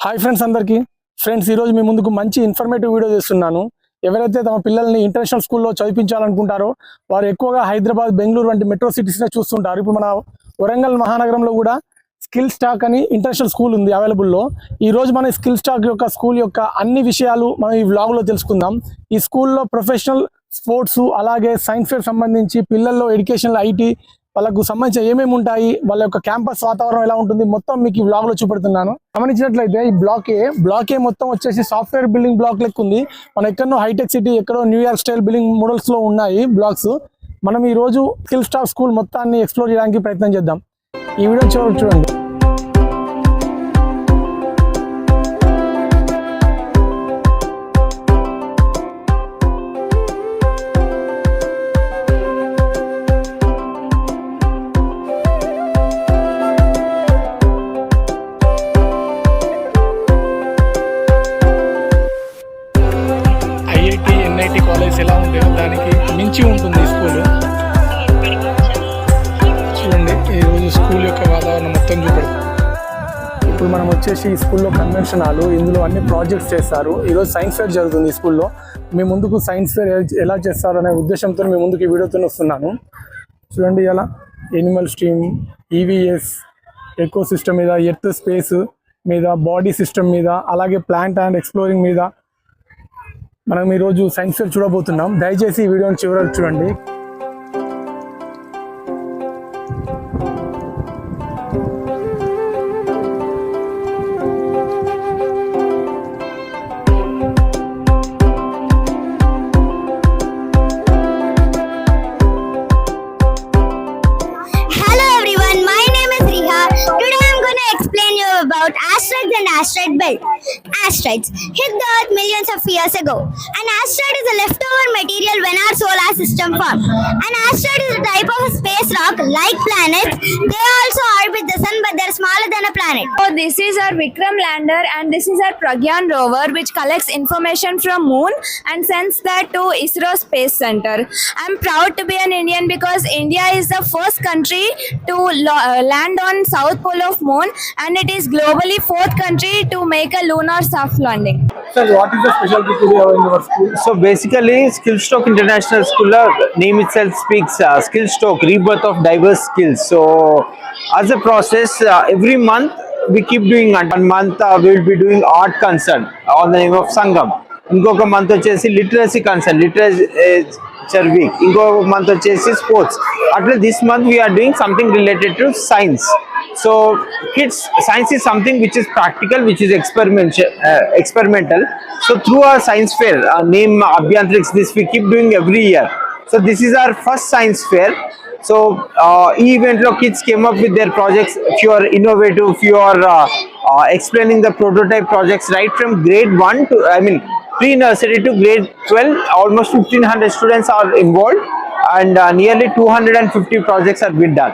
Hi friends అందరికీ. Friends ఈరోజు మీ ముందుకు మంచి ఇన్ఫర్మేటివ్ వీడియో చేస్తున్నాను. ఎవరైతే తమ పిల్లల్ని ఇంటర్నేషనల్ స్కూల్లో చదివించాలనుకుంటారో వారు ఎక్కువగా హైదరాబాద్ బెంగళూరు వంటి మెట్రో సిటీస్నే చూస్తుంటారు. ఇప్పుడు మన వరంగల్ మహానగరంలో కూడా స్కిల్ స్టాక్ అని ఇంటర్నేషనల్ స్కూల్ ఉంది అవైలబుల్లో ఈ రోజు మన స్కిల్ స్టాక్ యొక్క స్కూల్ యొక్క అన్ని విషయాలు మనం ఈ వ్లాగ్లో తెలుసుకుందాం. ఈ స్కూల్లో ప్రొఫెషనల్ స్పోర్ట్స్ అలాగే సైన్స్ ఫేర్ సంబంధించి పిల్లల్లో ఎడ్యుకేషనల్ ఐటీ వాళ్ళకు సంబంధించిన ఏమేమి ఉంటాయి వాళ్ళ యొక్క క్యాంపస్ వాతావరణం ఎలా ఉంటుంది మొత్తం మీకు ఈ బ్లాగ్లో చూపెడుతున్నాను. గమనించినట్లయితే ఈ బ్లాక్ ఏ బ్లాక్ ఏ మొత్తం వచ్చేసి సాఫ్ట్వేర్ బిల్డింగ్ బ్లాక్ లెక్క ఉంది. మన ఎక్కడో హైటెక్ సిటీ ఎక్కడో న్యూయార్క్ స్టైల్ బిల్డింగ్ మోడల్స్లో ఉన్నాయి బ్లాక్స్ మనం ఈ రోజు స్కిల్ స్టాఫ్ స్కూల్ మొత్తాన్ని ఎక్స్ప్లోర్ చేయడానికి ప్రయత్నం చేద్దాం. ఈ వీడియో చూడండి. దానికి మించి ఉంటుంది స్కూల్. చూడండి ఈ రోజు స్కూల్ యొక్క వాతావరణం మొత్తం చూపడు ఇప్పుడు మనం వచ్చేసి ఈ స్కూల్లో కన్వెన్షన్ హాల్ ఇందులో అన్ని ప్రాజెక్ట్స్ చేస్తారు ఈరోజు సైన్స్ ఫేర్ జరుగుతుంది ఈ స్కూల్లో. మీ ముందుకు సైన్స్ ఫేర్ ఎలా చేస్తారు అనే ఉద్దేశంతో మీ ముందుకు ఈ వీడియోతో వస్తున్నాను. చూడండి ఇలా animal stream EVS eco system మీద ఎర్త్ స్పేస్ మీద బాడీ సిస్టమ్ మీద అలాగే ప్లాంట్ అండ్ ఎక్స్ప్లోరింగ్ మీద మనం ఈరోజు సైన్స్ ఫెయిర్ చూడబోతున్నాం దయచేసి ఈ వీడియోని చివరకు చూడండి Asteroids and asteroid belt. Asteroids. Years ago. An asteroid is a leftover material when our solar system formed. An asteroid is a type of a space rock like planets. They also orbit planet. So this is our Vikram lander and this is our Pragyan rover which collects information from moon and sends that to ISRO Space Center. I'm proud to be an Indian because India is the first country to uh, land on south pole of moon and it is globally fourth country to make a lunar soft landing. Sir, so what is the specialty today in our school? So basically, Skillstroke International School, uh, name itself speaks uh, rebirth of diverse skills. So as a process, uh, every month we keep doing uh, one month uh, we will be doing art concert on the name of Sangam. ఇంకొక month వచ్చేసి literacy concern literature week ఇంకో month వచ్చేసి sports అట్లా this month we are doing something related to science so kids science is something which is practical which is experiment uh, experimental so through our science fair uh, name abhyantrix this we keep doing every year so this is our first science fair so uh, లో kids came up with their projects if you are innovative if you are uh, uh, explaining the prototype projects right from grade 1 to i mean pre-nursery to grade 12 almost 1500 students are involved and uh, nearly 250 projects have been done.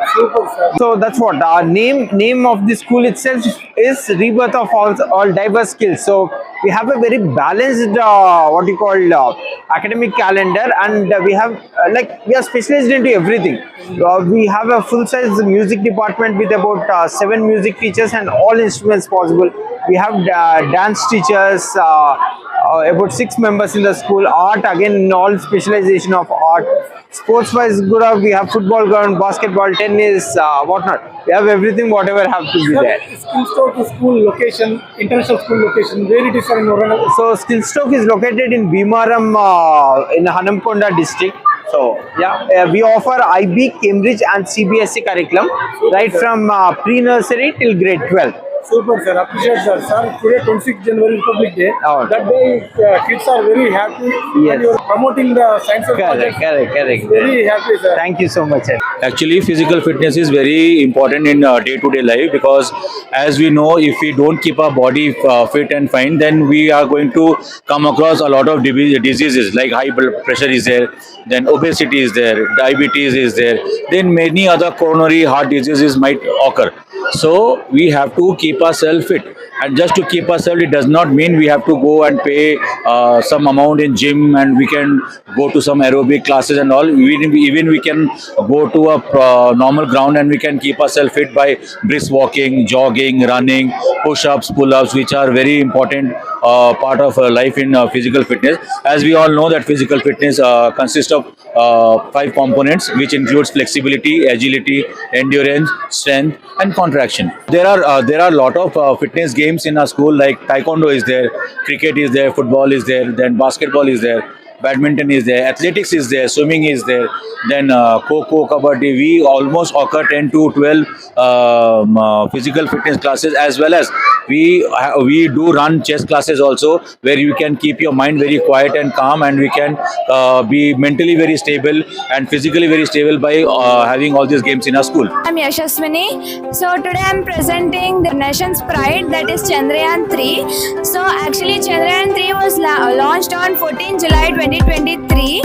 So that's what our name name of the school itself is rebirth of all, all diverse skills. So we have a very balanced uh, what you call uh, academic calendar and uh, we have uh, like we are specialized into everything. Uh, we have a full size music department with about uh, seven music teachers and all instruments possible. We have uh, dance teachers uh, uh, uh, about six members in the school. Art again, all specialization of art. Sports wise, good. We have football ground, basketball, tennis, uh, whatnot. We have everything, whatever have to be there. Skillstoke to school location, international school location, very different. So Skillstoke is located in Bimaram uh, in Hanamkonda district. So yeah, uh, we offer IB, Cambridge, and CBSE curriculum right from uh, pre-nursery till grade 12. Super, sir. Appreciate, sir. Sir, today 26th January Republic Day. Out. That day, uh, kids are very happy. Yes. And you are promoting the science of Correct, project. correct, correct. Very happy, sir. Thank you so much. Sir. Actually, physical fitness is very important in uh, day-to-day life because, as we know, if we don't keep our body uh, fit and fine, then we are going to come across a lot of diseases like high blood pressure is there, then obesity is there, diabetes is there, then many other coronary heart diseases might occur. So we have to keep ourselves fit and just to keep ourselves, it does not mean we have to go and pay uh, some amount in gym and we can go to some aerobic classes and all. Even, even we can go to a uh, normal ground and we can keep ourselves fit by brisk walking, jogging, running, push-ups, pull-ups, which are very important uh, part of uh, life in uh, physical fitness. As we all know that physical fitness uh, consists of uh, five components, which includes flexibility, agility, endurance, strength, and contraction. There are uh, there are a lot of uh, fitness games in our school, like taekwondo is there, cricket is there, football is there, then basketball is there. Badminton is there, athletics is there, swimming is there, then uh, Coco, Kabaddi. We almost occur 10 to 12 um, uh, physical fitness classes as well as we ha- we do run chess classes also where you can keep your mind very quiet and calm and we can uh, be mentally very stable and physically very stable by uh, having all these games in our school. I'm Yashaswini. So today I'm presenting the nation's pride that is Chandrayaan 3. So actually Chandrayaan 3 was la- launched on 14 July 2023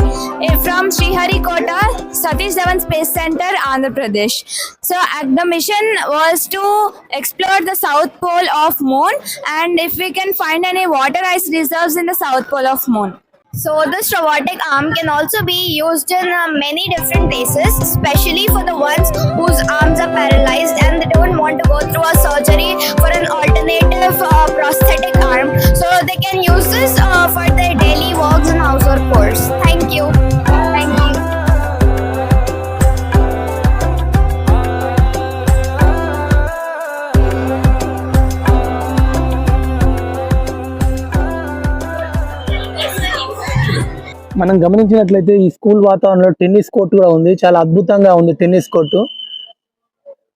eh, from Sriharikota Satish Dhawan Space Center, Andhra Pradesh. So the mission was to explore the south pole of moon and if we can find any water ice reserves in the south pole of moon. So this robotic arm can also be used in uh, many different places, especially for the ones whose arms are paralyzed and they don't want to go through a surgery for an alternative uh, prosthetic arm. So they can use this uh, for their daily walks and chores. Thank you. Thank you. మనం గమనించినట్లయితే ఈ school వాతావరణంలో tennis court కూడా ఉంది. చాలా అద్భుతంగా ఉంది tennis court.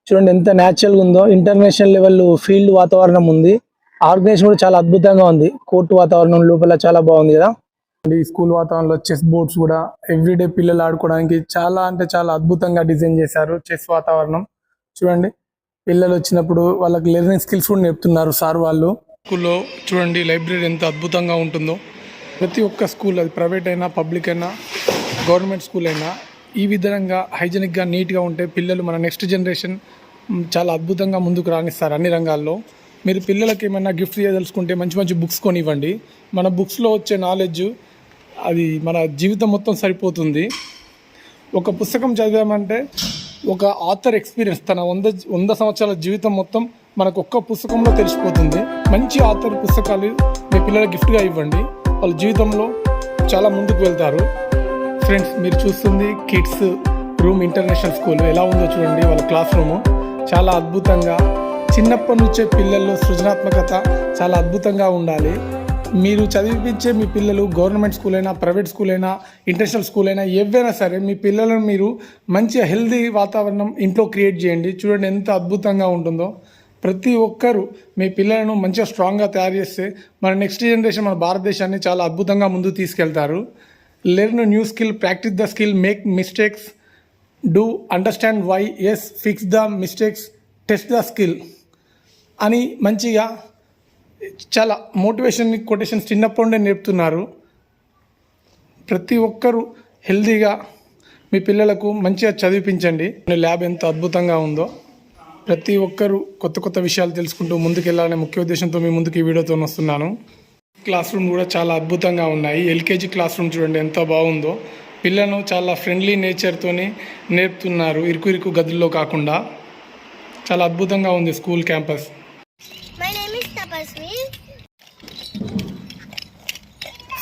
చూడండి ఎంత న్యాచురల్గా ఉందో. ఇంటర్నేషనల్ లెవెల్ ఫీల్డ్ వాతావరణం ఉంది. ఆర్గనైజేషన్ కూడా చాలా అద్భుతంగా ఉంది. కోర్టు వాతావరణం లోపల చాలా బాగుంది కదా. ఈ స్కూల్ వాతావరణంలో చెస్ బోర్డ్స్ కూడా ఎవ్రీడే పిల్లలు ఆడుకోవడానికి చాలా అంటే చాలా అద్భుతంగా డిజైన్ చేశారు చెస్ వాతావరణం. చూడండి పిల్లలు వచ్చినప్పుడు వాళ్ళకి లెర్నింగ్ స్కిల్స్ కూడా నేర్పుతున్నారు సార్ వాళ్ళు. స్కూల్లో చూడండి లైబ్రరీ ఎంత అద్భుతంగా ఉంటుందో. ప్రతి ఒక్క స్కూల్ అది ప్రైవేట్ అయినా పబ్లిక్ అయినా గవర్నమెంట్ స్కూల్ అయినా ఈ విధంగా హైజెనిక్గా నీట్గా ఉంటే పిల్లలు మన నెక్స్ట్ జనరేషన్ చాలా అద్భుతంగా ముందుకు రాణిస్తారు అన్ని రంగాల్లో. మీరు పిల్లలకి ఏమైనా గిఫ్ట్ చేయదలుచుకుంటే మంచి మంచి బుక్స్ కొనివ్వండి. మన బుక్స్లో వచ్చే నాలెడ్జ్ అది మన జీవితం మొత్తం సరిపోతుంది. ఒక పుస్తకం చదివామంటే ఒక ఆథర్ ఎక్స్పీరియన్స్ తన వంద వంద సంవత్సరాల జీవితం మొత్తం మనకు ఒక్క పుస్తకంలో తెలిసిపోతుంది. మంచి ఆథర్ పుస్తకాలు మీ పిల్లలకి గిఫ్ట్గా ఇవ్వండి. వాళ్ళ జీవితంలో చాలా ముందుకు వెళ్తారు. ఫ్రెండ్స్ మీరు చూస్తుంది కిడ్స్ రూమ్ ఇంటర్నేషనల్ స్కూల్ ఎలా ఉందో చూడండి వాళ్ళ క్లాస్ రూము చాలా అద్భుతంగా చిన్నప్పటి నుంచే పిల్లల్లో సృజనాత్మకత చాలా అద్భుతంగా ఉండాలి. మీరు చదివించే మీ పిల్లలు గవర్నమెంట్ స్కూల్ అయినా ప్రైవేట్ స్కూల్ అయినా ఇంటర్నేషనల్ స్కూల్ అయినా ఏవైనా సరే మీ పిల్లలను మీరు మంచి హెల్దీ వాతావరణం ఇంట్లో క్రియేట్ చేయండి. చూడండి ఎంత అద్భుతంగా ఉంటుందో. ప్రతి ఒక్కరూ మీ పిల్లలను మంచిగా స్ట్రాంగ్గా తయారు చేస్తే మన నెక్స్ట్ జనరేషన్ మన భారతదేశాన్ని చాలా అద్భుతంగా ముందుకు తీసుకెళ్తారు. Learn new skill practice the skill make mistakes do understand why is fix the mistakes test the skill అని మంచిగా చాలా మోటివేషన్ కొటేషన్స్ చిన్నప్పటి నుండే నేర్పుతున్నారు. ప్రతి ఒక్కరూ హెల్తీగా మీ పిల్లలకు మంచిగా చదివించండి ల్యాబ్ ఎంత అద్భుతంగా ఉందో. ప్రతి ఒక్కరూ కొత్త కొత్త విషయాలు తెలుసుకుంటూ ముందుకెళ్ళాలనే ముఖ్య ఉద్దేశంతో మీ ముందుకు ఈ వీడియోతో వస్తున్నాను. క్లాస్ రూమ్ కూడా చాలా అద్భుతంగా ఉన్నాయి. ఎల్కేజీ క్లాస్ రూమ్ చూడండి ఎంత బాగుందో. పిల్లలను చాలా ఫ్రెండ్లీ నేచర్తోని నేర్పుతున్నారు ఇరుకు ఇరుకు గదుల్లో కాకుండా. చాలా అద్భుతంగా ఉంది స్కూల్ క్యాంపస్.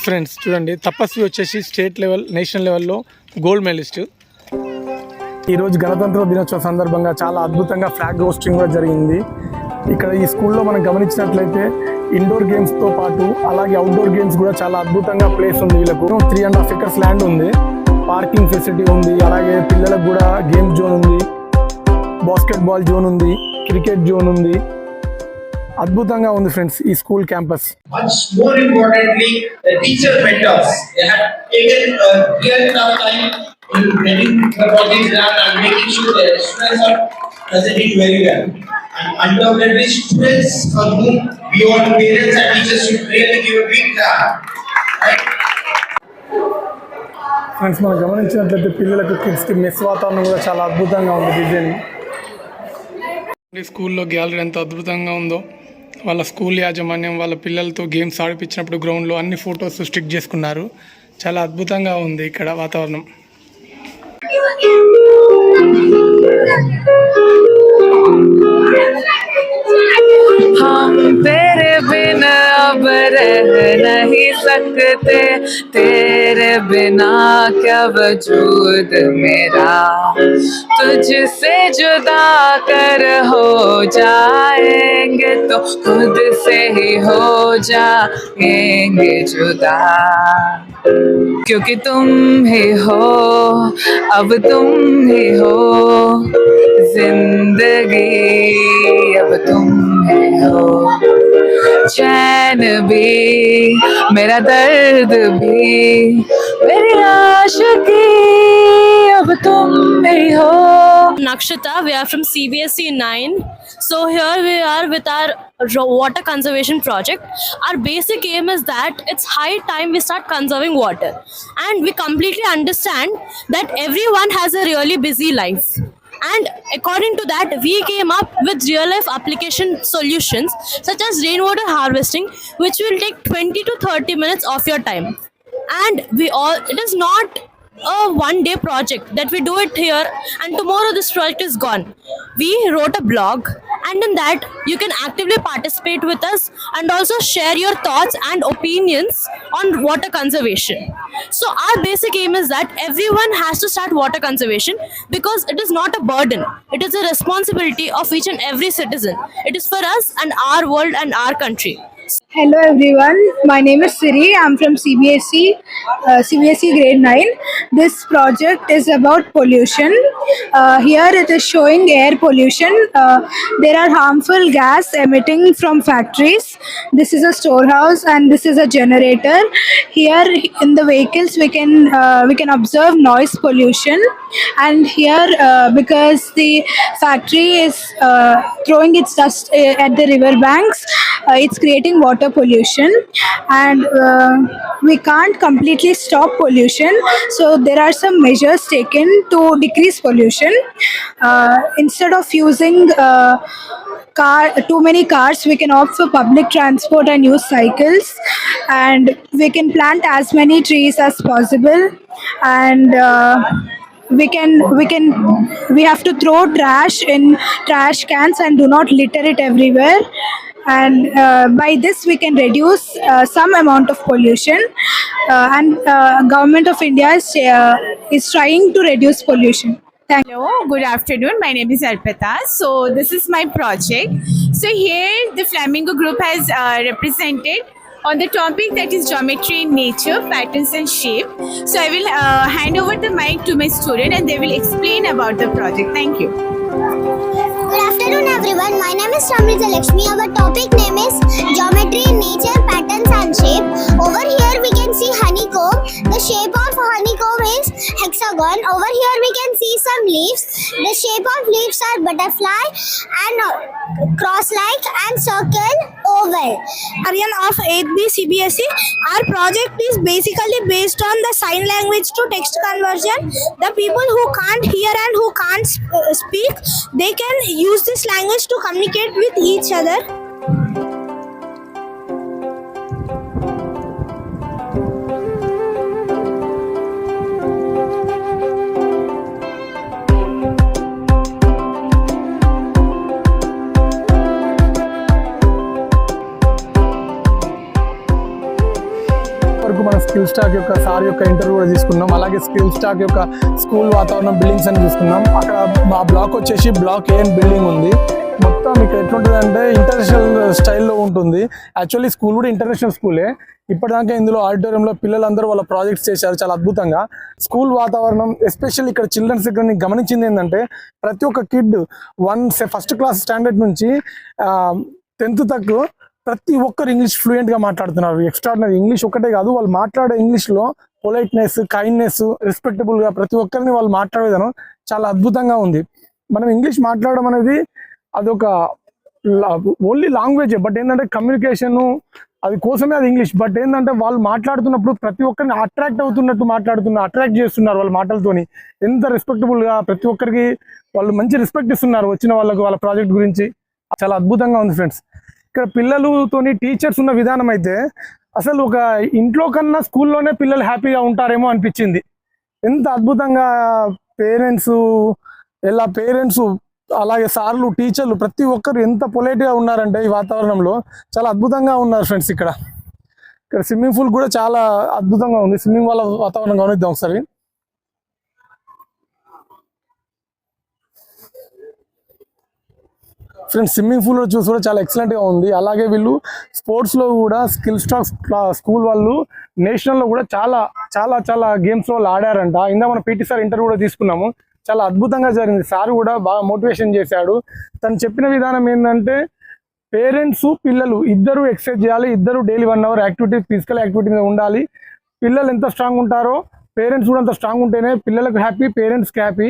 ఫ్రెండ్స్ చూడండి తపస్వి వచ్చేసి స్టేట్ లెవెల్ నేషనల్ లెవెల్లో గోల్డ్ మెడలిస్ట్. ఈరోజు గణతంత్ర దినోత్సవ సందర్భంగా చాలా అద్భుతంగా ఫ్లాగ్ హోస్టింగ్ కూడా జరిగింది. ఇక్కడ ఈ స్కూల్లో మనం గమనించినట్లయితే ఇండోర్ గేమ్స్తో పాటు అలాగే అవుట్డోర్ గేమ్స్ కూడా చాలా అద్భుతంగా ప్లేస్ ఉంది వీళ్ళకు. Three and half acres land ఉంది. పార్కింగ్ ఫెసిలిటీ ఉంది. అలాగే పిల్లలకు కూడా గేమ్ జోన్ ఉంది. బాస్కెట్బాల్ జోన్ ఉంది. క్రికెట్ జోన్ ఉంది. అద్భుతంగా ఉంది ఫ్రెండ్స్ ఈ school campus much more importantly teacher mentors they They taken a real tough time in getting the projects done and making sure that the students are presenting very well. And undoubtedly, students for whom beyond parents and teachers should really give a big clap. Right? Friends మనం గమనించినట్లయితే పిల్లలకు కిడ్స్కి mess వాతావరణం కూడా చాలా అద్భుతంగా ఉంది design ఈ స్కూల్లో గ్యాలరీ ఎంత అద్భుతంగా ఉందో వాళ్ళ స్కూల్ యాజమాన్యం వాళ్ళ పిల్లలతో గేమ్స్ ఆడిపించినప్పుడు గ్రౌండ్లో అన్ని ఫొటోస్ స్టిక్ చేసుకున్నారు చాలా అద్భుతంగా ఉంది ఇక్కడ వాతావరణం हम तेरे बिना अब रह नहीं सकते तेरे बिना क्या वजूद मेरा तुझसे जुदा कर हो जाएंगे तो खुद से ही हो जाएंगे जुदा क्योंकि तुम ही हो अब तुम ही हो जिंदगी अब तुम ही हो चैन भी मेरा दर्द भी मेरी आशिकी अब तुम ही हो Nakshita, we are from CBSE 9. So here we are with our ro- water conservation project. Our basic aim is that it's high time we start conserving water. And we completely understand that everyone has a really busy life. And according to that, we came up with real life application solutions such as rainwater harvesting, which will take 20 to 30 minutes of your time. And we all it is not a one day project that we do it here and tomorrow this project is gone. We wrote a blog and in that you can actively participate with us and also share your thoughts and opinions on water conservation. So our basic aim is that everyone has to start water conservation because it is not a burden. It is a responsibility of each and every citizen. It is for us and our world and our country Hello everyone, my name is Siri. I'm from CBSE, uh, CBSE grade 9. This project is about pollution. Uh, here it is showing air pollution. Uh, there are harmful gas emitting from factories. This is a storehouse and this is a generator. Here in the vehicles we can uh, we can observe noise pollution and here uh, because the factory is uh, throwing its dust uh, at the river banks uh, it's creating water pollution and uh, we can't completely stop pollution. So there are some measures taken to decrease pollution. Uh, instead of using uh, car too many cars we can opt for public transport and use cycles. And we can plant as many trees as possible. And uh, we can we can we have to throw trash in trash cans and do not litter it everywhere and uh, by this we can reduce uh, some amount of pollution uh, and uh, government of india is, uh, is trying to reduce pollution thank Hello, good afternoon. My name is Arpita. So this is my project. So here the Flamingo group has uh, represented on the topic that is geometry in nature, patterns and shape. So I will uh, hand over the mic to my student and they will explain about the project. Thank you. Afternoon, everyone. My name is Ramrita Lakshmi. Our topic name is Geometry Nature, Patterns and Shape. Over here, we can see honeycomb. The shape of honeycomb is hexagon. Over here, we can see some leaves. The shape of leaves are butterfly and uh, cross-like and circle oval. Aryan of 8B CBSE. Our project is basically based on the sign language to text conversion. The people who can't hear and who can't speak, they can use this language to communicate with each other. వరకు మనం skill stack యొక్క sir యొక్క interview కూడా తీసుకున్నాం. అలాగే skill stack యొక్క school వాతావరణం buildings అని తీసుకున్నాం అక్కడ మా బ్లాక్ వచ్చేసి బ్లాక్ ఏ బిల్డింగ్ ఉంది. మొత్తం ఇక్కడ ఎట్లుంటుంది అంటే ఇంటర్నేషనల్ స్టైల్లో ఉంటుంది. యాక్చువల్లీ స్కూల్ కూడా ఇంటర్నేషనల్ స్కూలే. ఇప్పటిదాకా ఇందులో ఆడిటోరియంలో పిల్లలందరూ వాళ్ళ ప్రాజెక్ట్స్ చేశారు. చాలా అద్భుతంగా. స్కూల్ వాతావరణం ఎస్పెషల్లీ ఇక్కడ చిల్డ్రన్స్ దగ్గర నేను గమనించింది ఏంటంటే ప్రతి ఒక్క kid one first class standard నుంచి టెన్త్ తక్కువ ప్రతి ఒక్కరు ఇంగ్లీష్ ఫ్లూయెంట్గా మాట్లాడుతున్నారు. ఎక్స్ట్రాడినరీ ఇంగ్లీష్ ఒకటే కాదు వాళ్ళు మాట్లాడే ఇంగ్లీష్లో పొలైట్నెస్ కైండ్నెస్ రెస్పెక్టబుల్గా ప్రతి ఒక్కరిని వాళ్ళు మాట్లాడే చాలా అద్భుతంగా ఉంది. మనం ఇంగ్లీష్ మాట్లాడడం అనేది అదొక ఓన్లీ లాంగ్వేజ్ బట్ ఏంటంటే కమ్యూనికేషన్ అది కోసమే అది ఇంగ్లీష్ బట్ ఏంటంటే వాళ్ళు మాట్లాడుతున్నప్పుడు ప్రతి ఒక్కరిని అట్రాక్ట్ అవుతున్నట్టు మాట్లాడుతున్నారు అట్రాక్ట్ చేస్తున్నారు వాళ్ళ మాటలతోని. ఎంత రెస్పెక్టబుల్గా ప్రతి ఒక్కరికి వాళ్ళు మంచి రెస్పెక్ట్ ఇస్తున్నారు వచ్చిన వాళ్ళకు వాళ్ళ ప్రాజెక్ట్ గురించి. చాలా అద్భుతంగా ఉంది ఫ్రెండ్స్ ఇక్కడ పిల్లలతోని టీచర్స్ ఉన్న విధానం అయితే అసలు ఒక ఇంట్లో కన్నా స్కూల్లోనే పిల్లలు హ్యాపీగా ఉంటారేమో అనిపించింది. ఎంత అద్భుతంగా పేరెంట్స్ ఎలా పేరెంట్స్ అలాగే సార్లు టీచర్లు ప్రతి ఒక్కరు ఎంత పొలైట్గా ఉన్నారంటే ఈ వాతావరణంలో చాలా అద్భుతంగా ఉన్నారు ఫ్రెండ్స్ ఇక్కడ. ఇక్కడ స్విమ్మింగ్ పూల్ కూడా చాలా అద్భుతంగా ఉంది. స్విమ్మింగ్ వాళ్ళ వాతావరణం గమనిద్దాం ఒకసారి. ఫ్రెండ్స్ స్విమ్మింగ్ పూల్ చూసి కూడా చాలా ఎక్సలెంట్గా ఉంది. అలాగే వీళ్ళు స్పోర్ట్స్లో కూడా స్కిల్ స్టాక్ స్కూల్ వాళ్ళు నేషనల్లో కూడా చాలా చాలా చాలా గేమ్స్ వాళ్ళు ఆడారంట. ఇందా మన పీటీ సార్ ఇంటర్ కూడా తీసుకున్నాము. చాలా అద్భుతంగా జరిగింది. సార్ కూడా బాగా మోటివేషన్ చేశాడు. తను చెప్పిన విధానం ఏంటంటే పేరెంట్స్ పిల్లలు ఇద్దరు ఎక్సర్సైజ్ చేయాలి. ఇద్దరు daily one hour activity physical activity మీద ఉండాలి. పిల్లలు ఎంత స్ట్రాంగ్ ఉంటారో పేరెంట్స్ కూడా అంత స్ట్రాంగ్ ఉంటేనే పిల్లలకు హ్యాపీ పేరెంట్స్కి హ్యాపీ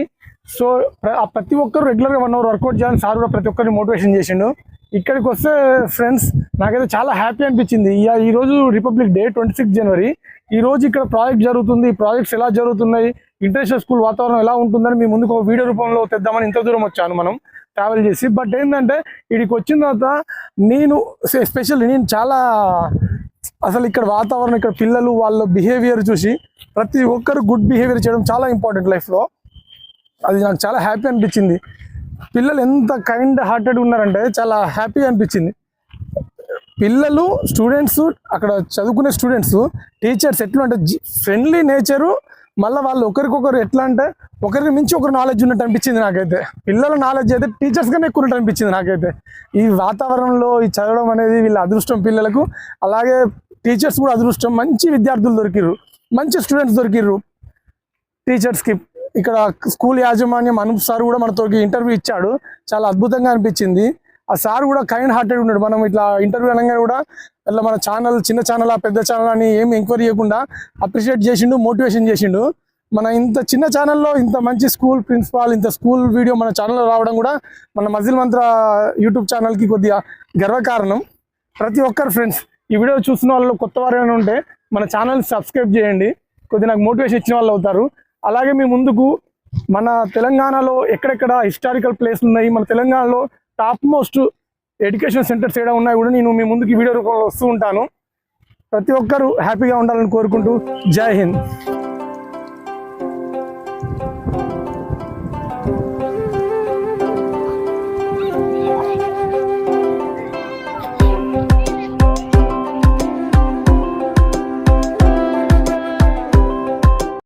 సో ప్రతి ఒక్కరు రెగ్యులర్గా వన్ అవర్ వర్కౌట్ చేయాలని సార్ కూడా ప్రతి ఒక్కరిని మోటివేషన్ చేసిండు. ఇక్కడికి వస్తే ఫ్రెండ్స్ నాకైతే చాలా హ్యాపీ అనిపించింది. ఈరోజు ఈ రోజు రిపబ్లిక్ డే ట్వంటీ సిక్స్ జనవరి ఈ రోజు ఇక్కడ ప్రాజెక్ట్ జరుగుతుంది. ప్రాజెక్ట్స్ ఎలా జరుగుతున్నాయి? ఇంటర్నేషనల్ స్కూల్ వాతావరణం ఎలా ఉంటుందని మీ ముందుకు ఒక వీడియో రూపంలో తెద్దామని ఇంత దూరం వచ్చాను మనం ట్రావెల్ చేసి. బట్ ఏంటంటే ఇక్కడికి వచ్చిన తర్వాత నేను స్పెషల్ నేను చాలా అసలు ఇక్కడ వాతావరణం ఇక్కడ పిల్లలు వాళ్ళ బిహేవియర్ చూసి ప్రతి ఒక్కరు గుడ్ బిహేవియర్ చేయడం చాలా ఇంపార్టెంట్ లైఫ్లో అది నాకు చాలా హ్యాపీ అనిపించింది. పిల్లలు ఎంత కైండ్ హార్టెడ్ ఉన్నారంటే చాలా హ్యాపీ అనిపించింది. పిల్లలు స్టూడెంట్స్ అక్కడ చదువుకునే స్టూడెంట్స్ టీచర్స్ ఎట్లా అంటే ఫ్రెండ్లీ నేచరు మళ్ళీ వాళ్ళు ఒకరికొకరు ఎట్లా అంటే ఒకరికి మించి ఒకరు నాలెడ్జ్ ఉన్నట్టు అనిపించింది నాకైతే. పిల్లల నాలెడ్జ్ అయితే టీచర్స్ కన్నా ఎక్కువ ఉన్నట్టు అనిపించింది నాకైతే. ఈ వాతావరణంలో ఈ చదవడం అనేది వీళ్ళ అదృష్టం పిల్లలకు అలాగే టీచర్స్ కూడా అదృష్టం. మంచి విద్యార్థులు దొరికిర్రు. మంచి స్టూడెంట్స్ దొరికిర్రు. టీచర్స్కి ఇక్కడ స్కూల్ యాజమాన్యం అనూప్ సార్ కూడా మనతో ఇంటర్వ్యూ ఇచ్చాడు. చాలా అద్భుతంగా అనిపించింది. ఆ సార్ కూడా కైండ్ హార్టెడ్ ఉన్నాడు. మనం ఇట్లా ఇంటర్వ్యూ అనగానే కూడా ఇట్లా మన ఛానల్ చిన్న ఛానల్ పెద్ద ఛానల్ అని ఏం ఎంక్వైరీ చేయకుండా అప్రిషియేట్ చేసిండు మోటివేషన్ చేసిండు. మన ఇంత చిన్న ఛానల్లో ఇంత మంచి స్కూల్ ప్రిన్సిపాల్ ఇంత స్కూల్ వీడియో మన ఛానల్లో రావడం కూడా మన మజిల్ మంత్ర యూట్యూబ్ ఛానల్కి కొద్దిగా గర్వకారణం. ప్రతి ఒక్కరు ఫ్రెండ్స్ ఈ వీడియో చూస్తున్న వాళ్ళు కొత్త వారు ఏమైనా ఉంటే మన ఛానల్ సబ్స్క్రైబ్ చేయండి. కొద్దిగా నాకు మోటివేషన్ ఇచ్చిన వాళ్ళు అవుతారు. అలాగే మీ ముందుకు మన తెలంగాణలో ఎక్కడెక్కడ హిస్టారికల్ ప్లేస్లు ఉన్నాయి మన తెలంగాణలో టాప్ మోస్ట్ ఎడ్యుకేషన్ సెంటర్స్ ఏడా ఉన్నాయి కూడా నేను మీ ముందుకు వీడియో రూపంలో వస్తూ ఉంటాను. ప్రతి ఒక్కరూ హ్యాపీగా ఉండాలని కోరుకుంటూ జై హింద్.